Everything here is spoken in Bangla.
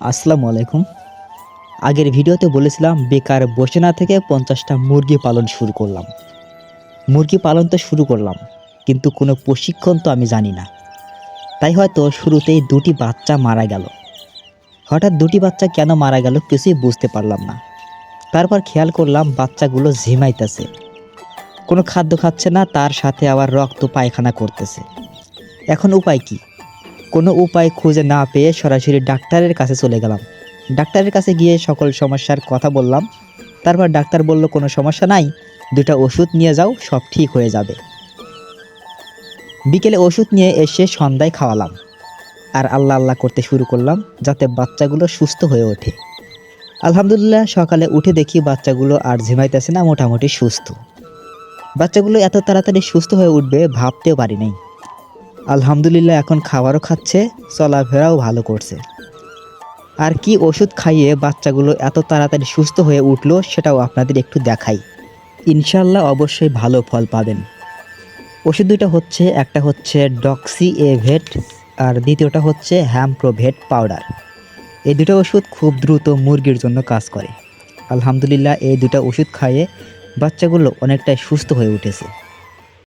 আসসালামু আলাইকুম। আগের ভিডিওতে বলেছিলাম বেকার বসে না থেকে পঞ্চাশটা মুরগি পালন শুরু করলাম। মুরগি পালন তো শুরু করলাম, কিন্তু কোনো প্রশিক্ষণ তো আমি জানি না। তাই হয়তো শুরুতেই দুটি বাচ্চা মারা গেল। হঠাৎ দুটি বাচ্চা কেন মারা গেল কিছুই বুঝতে পারলাম না। তারপর খেয়াল করলাম বাচ্চাগুলো ঝিমাইতেছে। কোনো খাদ্য খাচ্ছে না, তার সাথে আবার রক্ত পায়খানা করতেছে। এখন উপায় কি? কোনো উপায় খুঁজে না পেয়ে সরাসরি ডাক্তারের কাছে চলে গেলাম। ডাক্তারের কাছে গিয়ে সকল সমস্যার কথা বললাম। তারপর ডাক্তার বলল, কোনো সমস্যা নাই, দুটা ওষুধ নিয়ে যাও, সব ঠিক হয়ে যাবে। বিকেলে ওষুধ নিয়ে এসে সন্ধ্যায় খাওয়ালাম। আর আল্লাহ আল্লাহ করতে শুরু করলাম, যাতে বাচ্চাগুলো সুস্থ হয়ে ওঠে। আলহামদুলিল্লাহ, সকালে উঠে দেখি বাচ্চাগুলো আর ঝিমাইতেছে না, মোটামুটি সুস্থ। বাচ্চাগুলো এত তাড়াতাড়ি সুস্থ হয়ে উঠবে, ভাবতেও পারি নাই। আলহামদুলিল্লাহ এখন খাবারও খাচ্ছে, চলাফেরাও ভালো করছে। আর কি ওষুধ খাইয়ে বাচ্চাগুলো এত তাড়াতাড়ি সুস্থ হয়ে উঠল সেটাও আপনাদের একটু দেখাই। ইনশাল্লাহ অবশ্যই ভালো ফল পাবেন। ওষুধ দুটো হচ্ছে, একটা হচ্ছে ডক্সি এভেট আর দ্বিতীয়টা হচ্ছে হ্যামপ্রোভেট পাউডার। এই দুটো ওষুধ খুব দ্রুত মুরগির জন্য কাজ করে। আলহামদুলিল্লাহ এই দুটো ওষুধ খাইয়ে বাচ্চাগুলো অনেকটাই সুস্থ হয়ে উঠেছে।